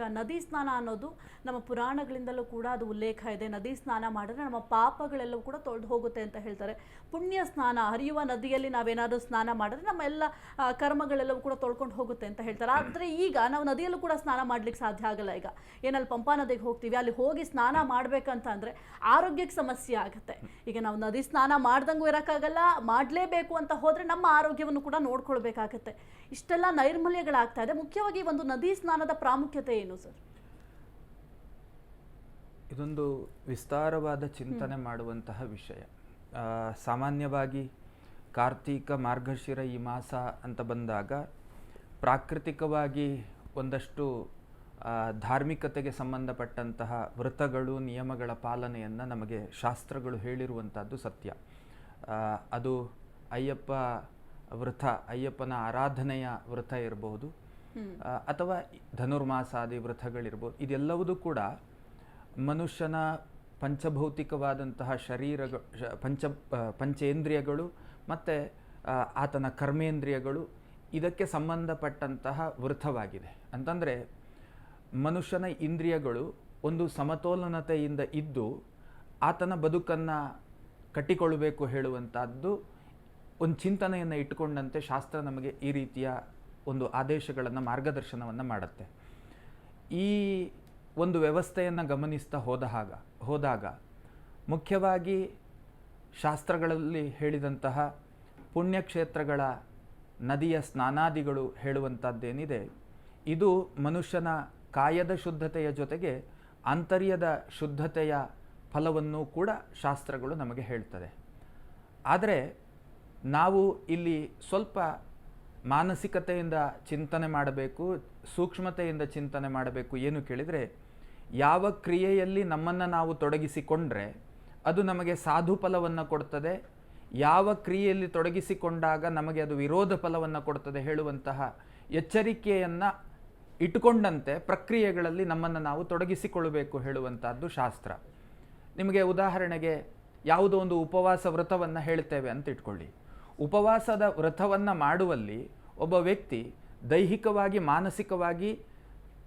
ಈಗ ನದಿ ಸ್ನಾನ ಅನ್ನೋದು ನಮ್ಮ ಪುರಾಣಗಳಿಂದಲೂ ಕೂಡ ಅದು ಉಲ್ಲೇಖ ಇದೆ. ನದಿ ಸ್ನಾನ ಮಾಡಿದ್ರೆ ನಮ್ಮ ಪಾಪಗಳೆಲ್ಲವೂ ಕೂಡ ತೊಳೆದು ಹೋಗುತ್ತೆ ಅಂತ ಹೇಳ್ತಾರೆ. ಪುಣ್ಯ ಸ್ನಾನ, ಹರಿಯುವ ನದಿಯಲ್ಲಿ ನಾವೇನಾದರೂ ಸ್ನಾನ ಮಾಡಿದ್ರೆ ನಮ್ಮ ಎಲ್ಲ ಕರ್ಮಗಳೆಲ್ಲವೂ ಕೂಡ ತೊಳ್ಕೊಂಡು ಹೋಗುತ್ತೆ ಅಂತ ಹೇಳ್ತಾರೆ. ಆದರೆ ಈಗ ನಾವು ನದಿಯಲ್ಲೂ ಕೂಡ ಸ್ನಾನ ಮಾಡ್ಲಿಕ್ಕೆ ಸಾಧ್ಯ ಆಗಲ್ಲ ಈಗ. ಏನಲ್ಲಿ ಪಂಪಾ ನದಿಗೆ ಹೋಗ್ತೀವಿ, ಅಲ್ಲಿ ಹೋಗಿ ಸ್ನಾನ ಮಾಡ್ಬೇಕಂತ ಅಂದರೆ ಆರೋಗ್ಯಕ್ಕೆ ಸಮಸ್ಯೆ ಆಗುತ್ತೆ. ಈಗ ನಾವು ನದಿ ಸ್ನಾನ ಮಾಡ್ದಂಗೂ ಇರೋಕ್ಕಾಗಲ್ಲ ಮಾಡಲೇಬೇಕು ಅಂತ ಹೋದರೆ ನಮ್ಮ ಆರೋಗ್ಯವನ್ನು ಕೂಡ ನೋಡ್ಕೊಳ್ಬೇಕಾಗತ್ತೆ. ಇಷ್ಟೆಲ್ಲ ನೈರ್ಮಲ್ಯಗಳಾಗ್ತಾ ಇದೆ. ಮುಖ್ಯವಾಗಿ ಒಂದು ನದಿ ಸ್ನಾನದ ಪ್ರಾಮುಖ್ಯತೆ ಏನು ಸರ್? ಇದೊಂದು ವಿಸ್ತಾರವಾದ ಚಿಂತನೆ ಮಾಡುವಂತಹ ವಿಷಯ. ಸಾಮಾನ್ಯವಾಗಿ ಕಾರ್ತೀಕ ಮಾರ್ಗಶಿರ ಈ ಮಾಸ ಅಂತ ಬಂದಾಗ ಪ್ರಾಕೃತಿಕವಾಗಿ ಒಂದಷ್ಟು ಧಾರ್ಮಿಕತೆಗೆ ಸಂಬಂಧಪಟ್ಟಂತಹ ವ್ರತಗಳು ನಿಯಮಗಳ ಪಾಲನೆಯನ್ನು ನಮಗೆ ಶಾಸ್ತ್ರಗಳು ಹೇಳಿರುವಂಥದ್ದು ಸತ್ಯ. ಅದು ಅಯ್ಯಪ್ಪ ವೃತ ಅಯ್ಯಪ್ಪನ ಆರಾಧನೆಯ ವೃತ ಇರಬಹುದು ಅಥವಾ ಧನುರ್ಮಾಸಾದಿ ವ್ರತಗಳಿರ್ಬೋದು ಇದೆಲ್ಲವುದೂ ಕೂಡ ಮನುಷ್ಯನ ಪಂಚಭೌತಿಕವಾದಂತಹ ಶರೀರ ಪಂಚ ಪಂಚೇಂದ್ರಿಯಗಳು ಮತ್ತು ಆತನ ಕರ್ಮೇಂದ್ರಿಯಗಳು ಇದಕ್ಕೆ ಸಂಬಂಧಪಟ್ಟಂತಹ ವೃತವಾಗಿದೆ ಅಂತಂದರೆ ಮನುಷ್ಯನ ಇಂದ್ರಿಯಗಳು ಒಂದು ಸಮತೋಲನತೆಯಿಂದ ಇದ್ದು ಆತನ ಬದುಕನ್ನು ಕಟ್ಟಿಕೊಳ್ಳಬೇಕು ಹೇಳುವಂಥದ್ದು ಒಂದು ಚಿಂತನೆಯನ್ನು ಇಟ್ಟುಕೊಂಡಂತೆ ಶಾಸ್ತ್ರ ನಮಗೆ ಈ ರೀತಿಯ ಒಂದು ಆದೇಶಗಳನ್ನು, ಮಾರ್ಗದರ್ಶನವನ್ನು ಮಾಡುತ್ತೆ. ಈ ಒಂದು ವ್ಯವಸ್ಥೆಯನ್ನು ಗಮನಿಸ್ತಾ ಹೋದ ಹಾಗ, ಹೋದಾಗ ಮುಖ್ಯವಾಗಿ ಶಾಸ್ತ್ರಗಳಲ್ಲಿ ಹೇಳಿದಂತಹ ಪುಣ್ಯಕ್ಷೇತ್ರಗಳ ನದಿಯ ಸ್ನಾನಾದಿಗಳು ಹೇಳುವಂಥದ್ದೇನಿದೆ ಇದು ಮನುಷ್ಯನ ಕಾಯದ ಶುದ್ಧತೆಯ ಜೊತೆಗೆ ಆಂತರ್ಯದ ಶುದ್ಧತೆಯ ಫಲವನ್ನು ಕೂಡ ಶಾಸ್ತ್ರಗಳು ನಮಗೆ ಹೇಳ್ತದೆ. ಆದರೆ ನಾವು ಇಲ್ಲಿ ಸ್ವಲ್ಪ ಮಾನಸಿಕತೆಯಿಂದ ಚಿಂತನೆ ಮಾಡಬೇಕು, ಸೂಕ್ಷ್ಮತೆಯಿಂದ ಚಿಂತನೆ ಮಾಡಬೇಕು ಏನು ಕೇಳಿದರೆ, ಯಾವ ಕ್ರಿಯೆಯಲ್ಲಿ ನಮ್ಮನ್ನು ನಾವು ತೊಡಗಿಸಿಕೊಂಡ್ರೆ ಅದು ನಮಗೆ ಸಾಧು ಫಲವನ್ನು ಕೊಡ್ತದೆ, ಯಾವ ಕ್ರಿಯೆಯಲ್ಲಿ ತೊಡಗಿಸಿಕೊಂಡಾಗ ನಮಗೆ ಅದು ವಿರೋಧ ಫಲವನ್ನು ಕೊಡ್ತದೆ ಹೇಳುವಂತಹ ಎಚ್ಚರಿಕೆಯನ್ನು ಇಟ್ಟುಕೊಂಡಂತೆ ಪ್ರಕ್ರಿಯೆಗಳಲ್ಲಿ ನಮ್ಮನ್ನು ನಾವು ತೊಡಗಿಸಿಕೊಳ್ಳಬೇಕು ಹೇಳುವಂಥದ್ದು ಶಾಸ್ತ್ರ. ನಿಮಗೆ ಉದಾಹರಣೆಗೆ ಯಾವುದೋ ಒಂದು ಉಪವಾಸ ವ್ರತವನ್ನು ಹೇಳ್ತೇವೆ ಅಂತ ಇಟ್ಕೊಳ್ಳಿ. ಉಪವಾಸದ ವ್ರತವನ್ನು ಮಾಡುವಲ್ಲಿ ಒಬ್ಬ ವ್ಯಕ್ತಿ ದೈಹಿಕವಾಗಿ, ಮಾನಸಿಕವಾಗಿ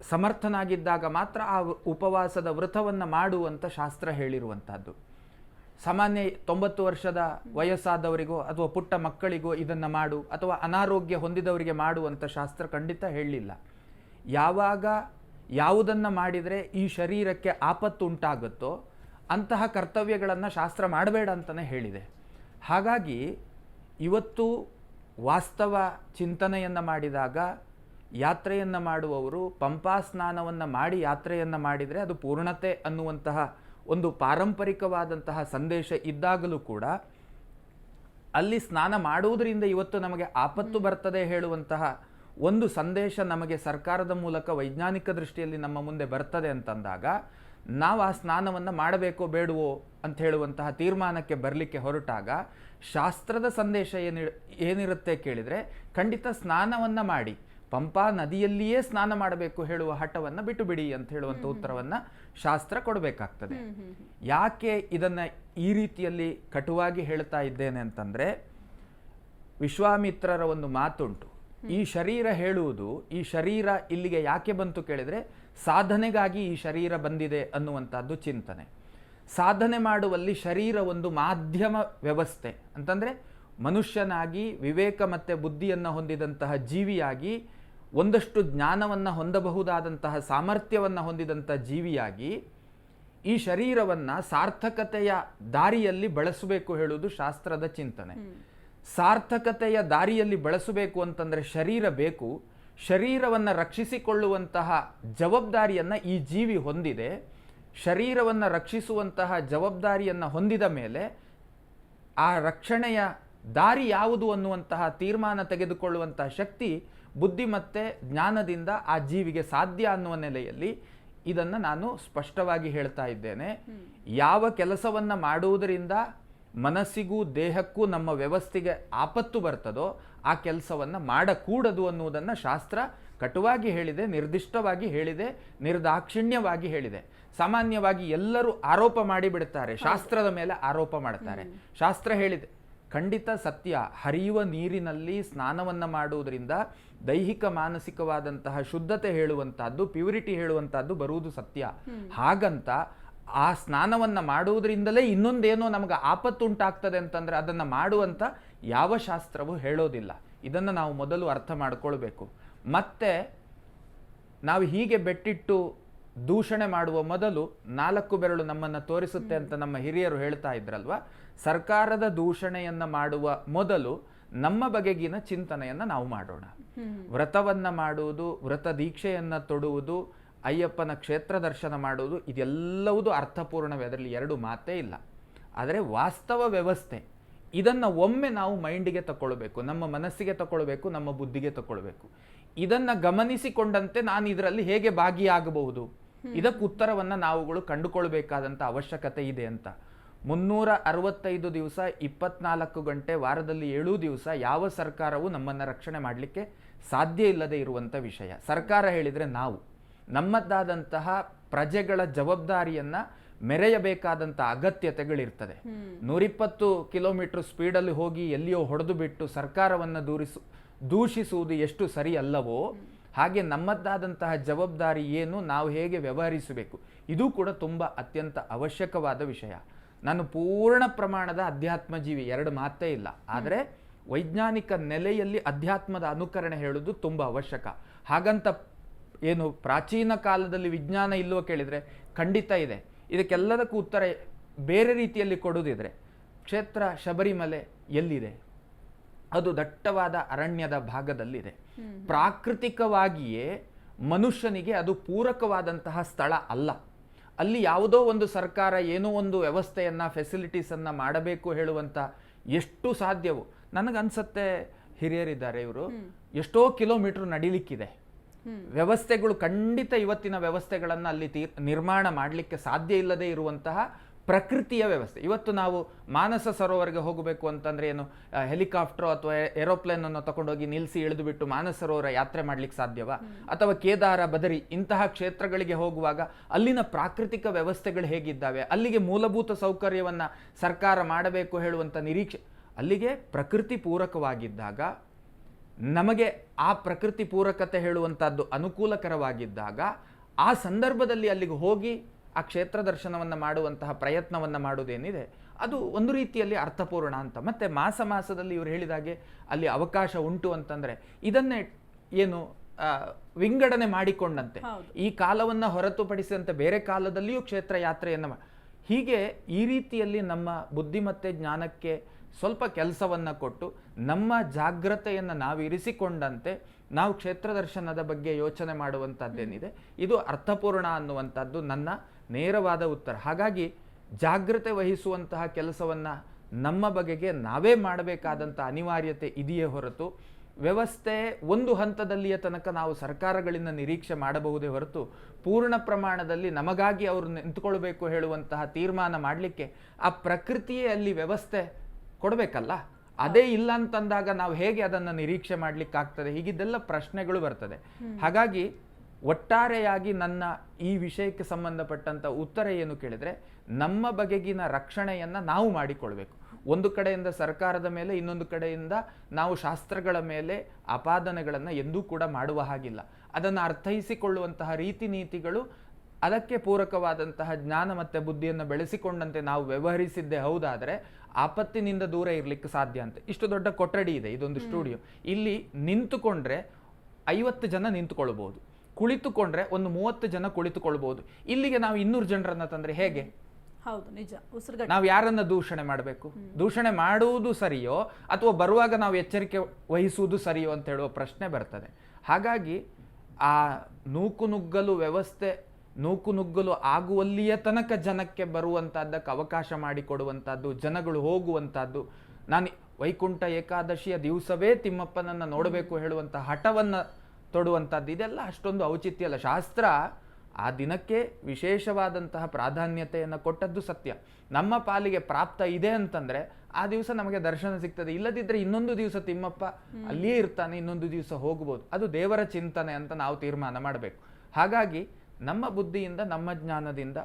ಸಮರ್ಥನಾಗಿದ್ದಾಗ ಮಾತ್ರ ಆ ಉಪವಾಸದ ವ್ರತವನ್ನು ಮಾಡುವಂಥ ಶಾಸ್ತ್ರ ಹೇಳಿರುವಂಥದ್ದು. ಸಾಮಾನ್ಯ ತೊಂಬತ್ತು ವರ್ಷದ ವಯಸ್ಸಾದವರಿಗೋ ಅಥವಾ ಪುಟ್ಟ ಮಕ್ಕಳಿಗೋ ಇದನ್ನು ಮಾಡು ಅಥವಾ ಅನಾರೋಗ್ಯ ಹೊಂದಿದವರಿಗೆ ಮಾಡುವಂಥ ಶಾಸ್ತ್ರ ಖಂಡಿತ ಹೇಳಲಿಲ್ಲ. ಯಾವಾಗ ಯಾವುದನ್ನು ಮಾಡಿದರೆ ಈ ಶರೀರಕ್ಕೆ ಆಪತ್ತು ಉಂಟಾಗುತ್ತೋ ಅಂತಹ ಕರ್ತವ್ಯಗಳನ್ನು ಶಾಸ್ತ್ರ ಮಾಡಬೇಡ ಅಂತಲೇ ಹೇಳಿದೆ. ಹಾಗಾಗಿ ಇವತ್ತು ವಾಸ್ತವ ಚಿಂತನೆಯನ್ನು ಮಾಡಿದಾಗ ಯಾತ್ರೆಯನ್ನು ಮಾಡುವವರು ಪಂಪಾ ಸ್ನಾನವನ್ನು ಮಾಡಿ ಯಾತ್ರೆಯನ್ನು ಮಾಡಿದರೆ ಅದು ಪೂರ್ಣತೆ ಅನ್ನುವಂತಹ ಒಂದು ಪಾರಂಪರಿಕವಾದಂತಹ ಸಂದೇಶ ಇದ್ದಾಗಲೂ ಕೂಡ ಅಲ್ಲಿ ಸ್ನಾನ ಮಾಡುವುದರಿಂದ ಇವತ್ತು ನಮಗೆ ಆಪತ್ತು ಬರ್ತದೆ ಹೇಳುವಂತಹ ಒಂದು ಸಂದೇಶ ನಮಗೆ ಸರ್ಕಾರದ ಮೂಲಕ ವೈಜ್ಞಾನಿಕ ದೃಷ್ಟಿಯಲ್ಲಿ ನಮ್ಮ ಮುಂದೆ ಬರ್ತದೆ ಅಂತಂದಾಗ ನಾವು ಆ ಸ್ನಾನವನ್ನು ಮಾಡಬೇಕೋ ಬೇಡವೋ ಅಂತ ಹೇಳುವಂತಹ ತೀರ್ಮಾನಕ್ಕೆ ಬರಲಿಕ್ಕೆ ಹೊರಟಾಗ ಶಾಸ್ತ್ರದ ಸಂದೇಶ ಏನಿ ಏನಿರುತ್ತೆ ಕೇಳಿದರೆ ಖಂಡಿತ ಸ್ನಾನವನ್ನು ಮಾಡಿ ಪಂಪಾ ನದಿಯಲ್ಲಿಯೇ ಸ್ನಾನ ಮಾಡಬೇಕು ಹೇಳುವ ಹಠವನ್ನು ಬಿಟ್ಟು ಬಿಡಿ ಅಂತ ಹೇಳುವಂಥ ಉತ್ತರವನ್ನು ಶಾಸ್ತ್ರ ಕೊಡಬೇಕಾಗ್ತದೆ. ಯಾಕೆ ಇದನ್ನು ಈ ರೀತಿಯಲ್ಲಿ ಕಟುವಾಗಿ ಹೇಳ್ತಾ ಇದ್ದೇನೆ ಅಂತಂದರೆ ವಿಶ್ವಾಮಿತ್ರರ ಒಂದು ಮಾತುಂಟು. ಈ ಶರೀರ ಹೇಳುವುದು, ಈ ಶರೀರ ಇಲ್ಲಿಗೆ ಯಾಕೆ ಬಂತು ಕೇಳಿದರೆ, ಸಾಧನೆಗಾಗಿ ಈ ಶರೀರ ಬಂದಿದೆ ಅನ್ನುವಂಥದ್ದು ಚಿಂತನೆ. ಸಾಧನೆ ಮಾಡುವಲ್ಲಿ ಶರೀರ ಒಂದು ಮಾಧ್ಯಮ ವ್ಯವಸ್ಥೆ. ಅಂತಂದರೆ, ಮನುಷ್ಯನಾಗಿ ವಿವೇಕ ಮತ್ತು ಬುದ್ಧಿಯನ್ನು ಹೊಂದಿದಂತಹ ಜೀವಿಯಾಗಿ, ಒಂದಷ್ಟು ಜ್ಞಾನವನ್ನು ಹೊಂದಬಹುದಾದಂತಹ ಸಾಮರ್ಥ್ಯವನ್ನು ಹೊಂದಿದಂಥ ಜೀವಿಯಾಗಿ, ಈ ಶರೀರವನ್ನು ಸಾರ್ಥಕತೆಯ ದಾರಿಯಲ್ಲಿ ಬಳಸಬೇಕು ಹೇಳುವುದು ಶಾಸ್ತ್ರದ ಚಿಂತನೆ. ಸಾರ್ಥಕತೆಯ ದಾರಿಯಲ್ಲಿ ಬಳಸಬೇಕು ಅಂತಂದರೆ ಶರೀರ ಬೇಕು. ಶರೀರವನ್ನು ರಕ್ಷಿಸಿಕೊಳ್ಳುವಂತಹ ಜವಾಬ್ದಾರಿಯನ್ನು ಈ ಜೀವಿ ಹೊಂದಿದೆ. ಶರೀರವನ್ನು ರಕ್ಷಿಸುವಂತಹ ಜವಾಬ್ದಾರಿಯನ್ನು ಹೊಂದಿದ ಮೇಲೆ ಆ ರಕ್ಷಣೆಯ ದಾರಿ ಯಾವುದು ಅನ್ನುವಂತಹ ತೀರ್ಮಾನ ತೆಗೆದುಕೊಳ್ಳುವಂತಹ ಶಕ್ತಿ ಬುದ್ಧಿ ಮತ್ತು ಜ್ಞಾನದಿಂದ ಆ ಜೀವಿಗೆ ಸಾಧ್ಯ ಅನ್ನುವ ನೆಲೆಯಲ್ಲಿ ಇದನ್ನು ನಾನು ಸ್ಪಷ್ಟವಾಗಿ ಹೇಳ್ತಾ ಇದ್ದೇನೆ. ಯಾವ ಕೆಲಸವನ್ನು ಮಾಡುವುದರಿಂದ ಮನಸ್ಸಿಗೂ ದೇಹಕ್ಕೂ ನಮ್ಮ ವ್ಯವಸ್ಥೆಗೆ ಆಪತ್ತು ಬರ್ತದೋ ಆ ಕೆಲಸವನ್ನು ಮಾಡಕೂಡದು ಅನ್ನುವುದನ್ನು ಶಾಸ್ತ್ರ ಕಟುವಾಗಿ ಹೇಳಿದೆ ನಿರ್ದಿಷ್ಟವಾಗಿ ಹೇಳಿದೆ ನಿರ್ದಾಕ್ಷಿಣ್ಯವಾಗಿ ಹೇಳಿದೆ. ಸಾಮಾನ್ಯವಾಗಿ ಎಲ್ಲರೂ ಆರೋಪ ಮಾಡಿಬಿಡ್ತಾರೆ ಶಾಸ್ತ್ರದ ಮೇಲೆ ಆರೋಪ ಮಾಡ್ತಾರೆ. ಶಾಸ್ತ್ರ ಹೇಳಿದೆ ಖಂಡಿತ ಸತ್ಯ. ಹರಿಯುವ ನೀರಿನಲ್ಲಿ ಸ್ನಾನವನ್ನು ಮಾಡುವುದರಿಂದ ದೈಹಿಕ ಮಾನಸಿಕವಾದಂತಹ ಶುದ್ಧತೆ ಹೇಳುವಂತಹದ್ದು ಪ್ಯೂರಿಟಿ ಹೇಳುವಂತಹದ್ದು ಬರುವುದು ಸತ್ಯ. ಹಾಗಂತ ಆ ಸ್ನಾನವನ್ನ ಮಾಡುವುದರಿಂದಲೇ ಇನ್ನೊಂದೇನೋ ನಮಗೆ ಆಪತ್ತು ಉಂಟಾಗ್ತದೆ ಅಂತಂದ್ರೆ ಅದನ್ನ ಮಾಡುವಂತ ಯಾವ ಶಾಸ್ತ್ರವೂ ಹೇಳೋದಿಲ್ಲ. ಇದನ್ನ ನಾವು ಮೊದಲು ಅರ್ಥ ಮಾಡಿಕೊಳ್ಬೇಕು. ಮತ್ತೆ ನಾವು ಹೀಗೆ ಬೆಟ್ಟಿಟ್ಟು ದೂಷಣೆ ಮಾಡುವ ಮೊದಲು ನಾಲ್ಕು ಬೆರಳು ನಮ್ಮನ್ನು ತೋರಿಸುತ್ತೆ ಅಂತ ನಮ್ಮ ಹಿರಿಯರು ಹೇಳ್ತಾ ಇದ್ರಲ್ವಾ? ಸರ್ಕಾರದ ದೂಷಣೆಯನ್ನು ಮಾಡುವ ಮೊದಲು ನಮ್ಮ ಬಗೆಗಿನ ಚಿಂತನೆಯನ್ನ ನಾವು ಮಾಡೋಣ. ವ್ರತವನ್ನ ಮಾಡುವುದು ವ್ರತ ದೀಕ್ಷೆಯನ್ನು ತೊಡುವುದು ಅಯ್ಯಪ್ಪನ ಕ್ಷೇತ್ರ ದರ್ಶನ ಮಾಡುವುದು ಇದೆಲ್ಲವುದು ಅರ್ಥಪೂರ್ಣವೇ ಅದರಲ್ಲಿ ಎರಡು ಮಾತೇ ಇಲ್ಲ. ಆದರೆ ವಾಸ್ತವ ವ್ಯವಸ್ಥೆ ಇದನ್ನು ಒಮ್ಮೆ ನಾವು ಮೈಂಡಿಗೆ ತಗೊಳ್ಬೇಕು ನಮ್ಮ ಮನಸ್ಸಿಗೆ ತಗೊಳ್ಬೇಕು ನಮ್ಮ ಬುದ್ಧಿಗೆ ತಗೊಳ್ಬೇಕು ಇದನ್ನು ಗಮನಿಸಿಕೊಂಡಂತೆ ನಾನು ಇದರಲ್ಲಿ ಹೇಗೆ ಭಾಗಿಯಾಗಬಹುದು? ಇದಕ್ಕೆ ಉತ್ತರವನ್ನು ನಾವುಗಳು ಕಂಡುಕೊಳ್ಬೇಕಾದಂಥ ಅವಶ್ಯಕತೆ ಇದೆ ಅಂತ. ಮುನ್ನೂರ ಅರವತ್ತೈದು ದಿವಸ ಇಪ್ಪತ್ನಾಲ್ಕು ಗಂಟೆ ವಾರದಲ್ಲಿ ಏಳು ದಿವಸ ಯಾವ ಸರ್ಕಾರವೂ ನಮ್ಮನ್ನು ರಕ್ಷಣೆ ಮಾಡಲಿಕ್ಕೆ ಸಾಧ್ಯ ಇಲ್ಲದೆ ಇರುವಂಥ ವಿಷಯ. ಸರ್ಕಾರ ಹೇಳಿದರೆ ನಾವು. ನಮ್ಮದಾದಂತಹ ಪ್ರಜೆಗಳ ಜವಾಬ್ದಾರಿಯನ್ನ ಮೆರೆಯಬೇಕಾದಂಥ ಅಗತ್ಯತೆಗಳಿರ್ತದೆ. ನೂರಿಪ್ಪತ್ತು ಕಿಲೋಮೀಟರ್ ಸ್ಪೀಡಲ್ಲಿ ಹೋಗಿ ಎಲ್ಲಿಯೋ ಹೊಡೆದು ಬಿಟ್ಟು ಸರ್ಕಾರವನ್ನು ದೂರಿಸು ದೂಷಿಸುವುದು ಎಷ್ಟು ಸರಿ ಅಲ್ಲವೋ ಹಾಗೆ ನಮ್ಮದ್ದಾದಂತಹ ಜವಾಬ್ದಾರಿ ಏನು ನಾವು ಹೇಗೆ ವ್ಯವಹರಿಸಬೇಕು ಇದು ಕೂಡ ತುಂಬ ಅತ್ಯಂತ ಅವಶ್ಯಕವಾದ ವಿಷಯ. ನಾನು ಪೂರ್ಣ ಪ್ರಮಾಣದ ಅಧ್ಯಾತ್ಮ ಜೀವಿ ಎರಡು ಮಾತೇ ಇಲ್ಲ. ಆದರೆ ವೈಜ್ಞಾನಿಕ ನೆಲೆಯಲ್ಲಿ ಅಧ್ಯಾತ್ಮದ ಅನುಕರಣೆ ಹೇಳುವುದು ತುಂಬ ಅವಶ್ಯಕ. ಹಾಗಂತ ಏನು ಪ್ರಾಚೀನ ಕಾಲದಲ್ಲಿ ವಿಜ್ಞಾನ ಇಲ್ಲವೋ ಕೇಳಿದರೆ ಖಂಡಿತ ಇದೆ. ಇದಕ್ಕೆಲ್ಲದಕ್ಕೂ ಉತ್ತರ ಬೇರೆ ರೀತಿಯಲ್ಲಿ ಕೊಡುವುದಿದ್ರೆ ಕ್ಷೇತ್ರ ಶಬರಿಮಲೆ ಎಲ್ಲಿದೆ? ಅದು ದಟ್ಟವಾದ ಅರಣ್ಯದ ಭಾಗದಲ್ಲಿದೆ. ಪ್ರಾಕೃತಿಕವಾಗಿಯೇ ಮನುಷ್ಯನಿಗೆ ಅದು ಪೂರಕವಾದಂತಹ ಸ್ಥಳ ಅಲ್ಲ. ಅಲ್ಲಿ ಯಾವುದೋ ಒಂದು ಸರ್ಕಾರ ಏನೋ ಒಂದು ವ್ಯವಸ್ಥೆಯನ್ನ ಫೆಸಿಲಿಟೀಸನ್ನು ಮಾಡಬೇಕು ಹೇಳುವಂಥ ಎಷ್ಟು ಸಾಧ್ಯವು ನನಗನ್ಸತ್ತೆ ಹಿರಿಯರಿದ್ದಾರೆ ಇವರು. ಎಷ್ಟೋ ಕಿಲೋಮೀಟ್ರ್ ನಡಿಲಿಕ್ಕಿದೆ. ವ್ಯವಸ್ಥೆಗಳು ಖಂಡಿತ ಇವತ್ತಿನ ವ್ಯವಸ್ಥೆಗಳನ್ನು ಅಲ್ಲಿ ತೀರ್ ನಿರ್ಮಾಣ ಮಾಡಲಿಕ್ಕೆ ಸಾಧ್ಯ ಇಲ್ಲದೆ ಇರುವಂತಹ ಪ್ರಕೃತಿಯ ವ್ಯವಸ್ಥೆ. ಇವತ್ತು ನಾವು ಮಾನಸ ಸರೋವರಿಗೆ ಹೋಗಬೇಕು ಅಂತಂದ್ರೆ ಏನು ಹೆಲಿಕಾಪ್ಟರ್ ಅಥವಾ ಏರೋಪ್ಲೇನ್ ಅನ್ನು ತಗೊಂಡೋಗಿ ನಿಲ್ಲಿಸಿ ಇಳಿದು ಬಿಟ್ಟು ಮಾನಸ ಸರೋವರ ಯಾತ್ರೆ ಮಾಡ್ಲಿಕ್ಕೆ ಸಾಧ್ಯವಾ? ಅಥವಾ ಕೇದಾರ ಬದರಿ ಇಂತಹ ಕ್ಷೇತ್ರಗಳಿಗೆ ಹೋಗುವಾಗ ಅಲ್ಲಿನ ಪ್ರಾಕೃತಿಕ ವ್ಯವಸ್ಥೆಗಳು ಹೇಗಿದ್ದಾವೆ? ಅಲ್ಲಿಗೆ ಮೂಲಭೂತ ಸೌಕರ್ಯವನ್ನ ಸರ್ಕಾರ ಮಾಡಬೇಕು ಹೇಳುವಂತ ನಿರೀಕ್ಷೆ. ಅಲ್ಲಿಗೆ ಪ್ರಕೃತಿ ಪೂರಕವಾಗಿದ್ದಾಗ ನಮಗೆ ಆ ಪ್ರಕೃತಿ ಪೂರಕತೆ ಹೇಳುವಂಥದ್ದು ಅನುಕೂಲಕರವಾಗಿದ್ದಾಗ ಆ ಸಂದರ್ಭದಲ್ಲಿ ಅಲ್ಲಿಗೆ ಹೋಗಿ ಆ ಕ್ಷೇತ್ರ ದರ್ಶನವನ್ನು ಮಾಡುವಂತಹ ಪ್ರಯತ್ನವನ್ನು ಮಾಡುವುದೇನಿದೆ ಅದು ಒಂದು ರೀತಿಯಲ್ಲಿ ಅರ್ಥಪೂರ್ಣ ಅಂತ. ಮತ್ತೆ ಮಾಸ ಮಾಸದಲ್ಲಿ ಇವರು ಹೇಳಿದಾಗೆ ಅಲ್ಲಿ ಅವಕಾಶ ಉಂಟು ಅಂತಂದರೆ ಇದನ್ನೇ ಏನು ವಿಂಗಡಣೆ ಮಾಡಿಕೊಂಡಂತೆ. ಈ ಕಾಲವನ್ನು ಹೊರತುಪಡಿಸಿದಂತೆ ಬೇರೆ ಕಾಲದಲ್ಲಿಯೂ ಕ್ಷೇತ್ರ ಯಾತ್ರೆಯನ್ನು ಹೀಗೆ ಈ ರೀತಿಯಲ್ಲಿ ನಮ್ಮ ಬುದ್ಧಿಮತ್ತೆ ಜ್ಞಾನಕ್ಕೆ ಸ್ವಲ್ಪ ಕೆಲಸವನ್ನು ಕೊಟ್ಟು ನಮ್ಮ ಜಾಗ್ರತೆಯನ್ನು ನಾವು ಇರಿಸಿಕೊಂಡಂತೆ ನಾವು ಕ್ಷೇತ್ರ ದರ್ಶನದ ಬಗ್ಗೆ ಯೋಚನೆ ಮಾಡುವಂಥದ್ದೇನಿದೆ ಇದು ಅರ್ಥಪೂರ್ಣ ಅನ್ನುವಂಥದ್ದು ನನ್ನ ನೇರವಾದ ಉತ್ತರ. ಹಾಗಾಗಿ ಜಾಗ್ರತೆ ವಹಿಸುವಂತಹ ಕೆಲಸವನ್ನು ನಮ್ಮ ಬಗೆಗೆ ನಾವೇ ಮಾಡಬೇಕಾದಂಥ ಅನಿವಾರ್ಯತೆ ಇದೆಯೇ ಹೊರತು ವ್ಯವಸ್ಥೆ ಒಂದು ಹಂತದಲ್ಲಿಯ ತನಕ ನಾವು ಸರ್ಕಾರಗಳಿಂದ ನಿರೀಕ್ಷೆ ಮಾಡಬಹುದೇ ಹೊರತು ಪೂರ್ಣ ಪ್ರಮಾಣದಲ್ಲಿ ನಮಗಾಗಿ ಅವರು ನಿಂತುಕೊಳ್ಬೇಕು ಹೇಳುವಂತಹ ತೀರ್ಮಾನ ಮಾಡಲಿಕ್ಕೆ ಆ ಪ್ರಕೃತಿಯೇ ಅಲ್ಲಿ ವ್ಯವಸ್ಥೆ ಕೊಡಬೇಕಲ್ಲ? ಅದೇ ಇಲ್ಲ ಅಂತಂದಾಗ ನಾವು ಹೇಗೆ ಅದನ್ನು ನಿರೀಕ್ಷೆ ಮಾಡ್ಲಿಕ್ಕಾಗ್ತದೆ? ಹೀಗಿದ್ದೆಲ್ಲ ಪ್ರಶ್ನೆಗಳು ಬರ್ತದೆ. ಹಾಗಾಗಿ ಒಟ್ಟಾರೆಯಾಗಿ ನನ್ನ ಈ ವಿಷಯಕ್ಕೆ ಸಂಬಂಧಪಟ್ಟಂತ ಉತ್ತರ ಏನು ಕೇಳಿದರೆ ನಮ್ಮ ಬಗೆಗಿನ ರಕ್ಷಣೆಯನ್ನ ನಾವು ಮಾಡಿಕೊಳ್ಬೇಕು. ಒಂದು ಕಡೆಯಿಂದ ಸರ್ಕಾರದ ಮೇಲೆ ಇನ್ನೊಂದು ಕಡೆಯಿಂದ ನಾವು ಶಾಸ್ತ್ರಗಳ ಮೇಲೆ ಅಪಾದನೆಗಳನ್ನು ಎಂದೂ ಕೂಡ ಮಾಡುವ ಹಾಗಿಲ್ಲ. ಅದನ್ನು ಅರ್ಥೈಸಿಕೊಳ್ಳುವಂತಹ ರೀತಿ ನೀತಿಗಳು ಅದಕ್ಕೆ ಪೂರಕವಾದಂತಹ ಜ್ಞಾನ ಮತ್ತೆ ಬುದ್ಧಿಯನ್ನು ಬೆಳೆಸಿಕೊಂಡಂತೆ ನಾವು ವ್ಯವಹರಿಸಿದ್ದೇ ಹೌದಾದರೆ ಆಪತ್ತಿನಿಂದ ದೂರ ಇರಲಿಕ್ಕೆ ಸಾಧ್ಯ ಅಂತ. ಇಷ್ಟು ದೊಡ್ಡ ಕೊಠಡಿ ಇದೆ ಇದೊಂದು ಸ್ಟುಡಿಯೋ. ಇಲ್ಲಿ ನಿಂತುಕೊಂಡ್ರೆ ಐವತ್ತು ಜನ ನಿಂತುಕೊಳ್ಳಬಹುದು ಕುಳಿತುಕೊಂಡ್ರೆ ಒಂದು ಮೂವತ್ತು ಜನ ಕುಳಿತುಕೊಳ್ಳಬಹುದು ಇಲ್ಲಿಗೆ ನಾವು ಇನ್ನೂರು ಜನರನ್ನ ತಂದ್ರೆ ಹೇಗೆ? ಹೌದು ನಿಜ. ಉಸಿರುಗಟ್ಟ. ನಾವು ಯಾರನ್ನ ದೂಷಣೆ ಮಾಡಬೇಕು? ದೂಷಣೆ ಮಾಡುವುದು ಸರಿಯೋ ಅಥವಾ ಬರುವಾಗ ನಾವು ಎಚ್ಚರಿಕೆ ವಹಿಸುವುದು ಸರಿಯೋ ಅಂತ ಹೇಳುವ ಪ್ರಶ್ನೆ ಬರ್ತದೆ. ಹಾಗಾಗಿ ಆ ನೂಕು ನುಗ್ಗಲು ವ್ಯವಸ್ಥೆ ನೂಕು ನುಗ್ಗಲು ಆಗುವಲ್ಲಿಯ ತನಕ ಜನಕ್ಕೆ ಬರುವಂತಹದ್ದಕ್ಕೆ ಅವಕಾಶ ಮಾಡಿಕೊಡುವಂಥದ್ದು ಜನಗಳು ಹೋಗುವಂಥದ್ದು ನಾನು ವೈಕುಂಠ ಏಕಾದಶಿಯ ದಿವಸವೇ ತಿಮ್ಮಪ್ಪನನ್ನು ನೋಡಬೇಕು ಹೇಳುವಂಥ ಹಠವನ್ನು ತೊಡುವಂಥದ್ದು ಇದೆಲ್ಲ ಅಷ್ಟೊಂದು ಔಚಿತ್ಯ ಅಲ್ಲ. ಶಾಸ್ತ್ರ ಆ ದಿನಕ್ಕೆ ವಿಶೇಷವಾದಂತಹ ಪ್ರಾಧಾನ್ಯತೆಯನ್ನು ಕೊಟ್ಟದ್ದು ಸತ್ಯ. ನಮ್ಮ ಪಾಲಿಗೆ ಪ್ರಾಪ್ತ ಇದೆ ಅಂತಂದ್ರೆ ಆ ದಿವಸ ನಮಗೆ ದರ್ಶನ ಸಿಗ್ತದೆ. ಇಲ್ಲದಿದ್ದರೆ ಇನ್ನೊಂದು ದಿವಸ ತಿಮ್ಮಪ್ಪ ಅಲ್ಲಿಯೇ ಇರ್ತಾನೆ ಇನ್ನೊಂದು ದಿವಸ ಹೋಗ್ಬೋದು. ಅದು ದೇವರ ಚಿಂತನೆ ಅಂತ ನಾವು ತೀರ್ಮಾನ ಮಾಡಬೇಕು. ಹಾಗಾಗಿ ನಮ್ಮ ಬುದ್ಧಿಯಿಂದ ನಮ್ಮ ಜ್ಞಾನದಿಂದ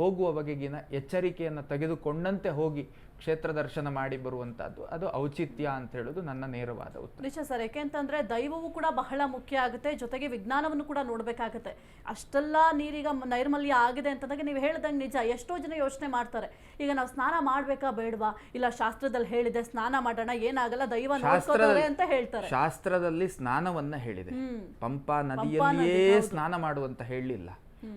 ಹೋಗುವ ಬಗೆಗಿನ ಎಚ್ಚರಿಕೆಯನ್ನು ತೆಗೆದುಕೊಂಡಂತೆ ಹೋಗಿ ಕ್ಷೇತ್ರ ದರ್ಶನ ಮಾಡಿ ಬರುವಂತಹದ್ದು. ಅದು ಔಚಿತ್ಯ ಅಂತ ಹೇಳೋದು ನನ್ನ ನೇರವಾದ ಉತ್ತರ. ನಿಜ ಸರ್ ಯಾಕೆಂತಂದ್ರೆ ದೈವವು ಕೂಡ ಬಹಳ ಮುಖ್ಯ ಆಗುತ್ತೆ ಜೊತೆಗೆ ವಿಜ್ಞಾನವನ್ನು ಕೂಡ ನೋಡಬೇಕಾಗುತ್ತೆ. ಅಷ್ಟೆಲ್ಲ ನೀರೀಗ ನೈರ್ಮಲ್ಯ ಆಗಿದೆ ಅಂತಂದಾಗ ನೀವು ಹೇಳ್ದಂಗೆ ನಿಜ. ಎಷ್ಟೋ ಜನ ಯೋಚನೆ ಮಾಡ್ತಾರೆ ಈಗ ನಾವು ಸ್ನಾನ ಮಾಡ್ಬೇಕಾ ಬೇಡವಾ? ಇಲ್ಲ ಶಾಸ್ತ್ರದಲ್ಲಿ ಹೇಳಿದೆ ಸ್ನಾನ ಮಾಡೋಣ ಏನಾಗಲ್ಲ ದೈವ ಅಂತ ಹೇಳ್ತಾರೆ. ಶಾಸ್ತ್ರದಲ್ಲಿ ಸ್ನಾನವನ್ನ ಹೇಳಿದೆ. ಪಂಪ ಪಂಪಾ ನದಿಯಲ್ಲಿಯೇ ಸ್ನಾನ ಮಾಡುವಂತ ಹೇಳಿಲ್ಲ.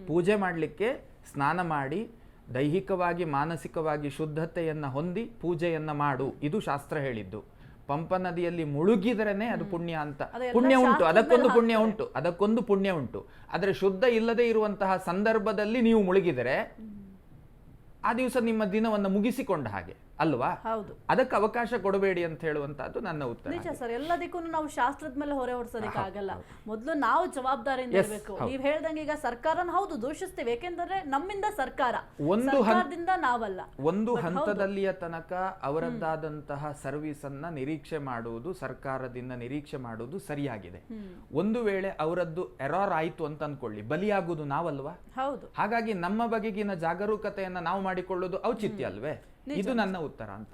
ಪೂಜೆ ಮಾಡಲಿಕ್ಕೆ ಸ್ನಾನ ಮಾಡಿ ದೈಹಿಕವಾಗಿ ಮಾನಸಿಕವಾಗಿ ಶುದ್ಧತೆಯನ್ನು ಹೊಂದಿ ಪೂಜೆಯನ್ನು ಮಾಡು. ಇದು ಶಾಸ್ತ್ರ ಹೇಳಿದ್ದು. ಪಂಪ ನದಿಯಲ್ಲಿ ಮುಳುಗಿದ್ರೇನೆ ಅದು ಪುಣ್ಯ ಅಂತ. ಪುಣ್ಯ ಉಂಟು. ಅದಕ್ಕೊಂದು ಪುಣ್ಯ ಉಂಟು. ಅದಕ್ಕೊಂದು ಪುಣ್ಯ ಉಂಟು. ಆದರೆ ಶುದ್ಧ ಇಲ್ಲದೆ ಇರುವಂತಹ ಸಂದರ್ಭದಲ್ಲಿ ನೀವು ಮುಳುಗಿದರೆ ಆ ದಿವಸ ನಿಮ್ಮ ದಿನವನ್ನು ಮುಗಿಸಿಕೊಂಡ ಹಾಗೆ. ಅಲ್ವಾ? ಹೌದು. ಅದಕ್ಕೆ ಅವಕಾಶ ಕೊಡಬೇಡಿ ಅಂತ ಹೇಳುವಂತದ್ದು ನನ್ನ ಉತ್ತರ ನಿಜ ಸರ್ ಎಲ್ಲದಕ್ಕೂ ನಾವು ಶಾಸ್ತ್ರದ ಮೇಲೆ ಹೊರೆ ಹೊಡ್ಸೋದಕ್ಕೆ ಆಗಲ್ಲ. ಮೊದಲು ನಾವು ಜವಾಬ್ದಾರಿಯಿಂದ ಇರಬೇಕು. ನೀವು ಹೇಳ್ದಂಗೆ ಈಗ ಸರ್ಕಾರನ ಹೌದು ದೂಷಿಸ್ತೀವಿ. ಯಾಕೆಂದ್ರೆ ನಮ್ಮಿಂದ ಸರ್ಕಾರ. ಒಂದು ಹಂತದಿಂದ ನಾವಲ್ಲ. ಒಂದು ಹಂತದಲ್ಲಿಯ ತನಕ ಅವರದ್ದಾದಂತಹ ಸರ್ವಿಸ್ ಅನ್ನ ನಿರೀಕ್ಷೆ ಮಾಡುವುದು ಸರ್ಕಾರದಿಂದ ನಿರೀಕ್ಷೆ ಮಾಡುವುದು ಸರಿಯಾಗಿದೆ. ಒಂದು ವೇಳೆ ಅವರದ್ದು ಎರರ್ ಆಯ್ತು ಅಂತ ಅನ್ಕೊಳ್ಳಿ. ಬಲಿಯಾಗುವುದು ನಾವಲ್ವಾ? ಹೌದು. ಹಾಗಾಗಿ ನಮ್ಮ ಬಗೆಗಿನ ಜಾಗರೂಕತೆಯನ್ನ ನಾವು ಮಾಡಿಕೊಳ್ಳೋದು ಔಚಿತ್ಯ ಅಲ್ವೇ? ಇದು ನನ್ನ ಉತ್ತರ ಅಂತ.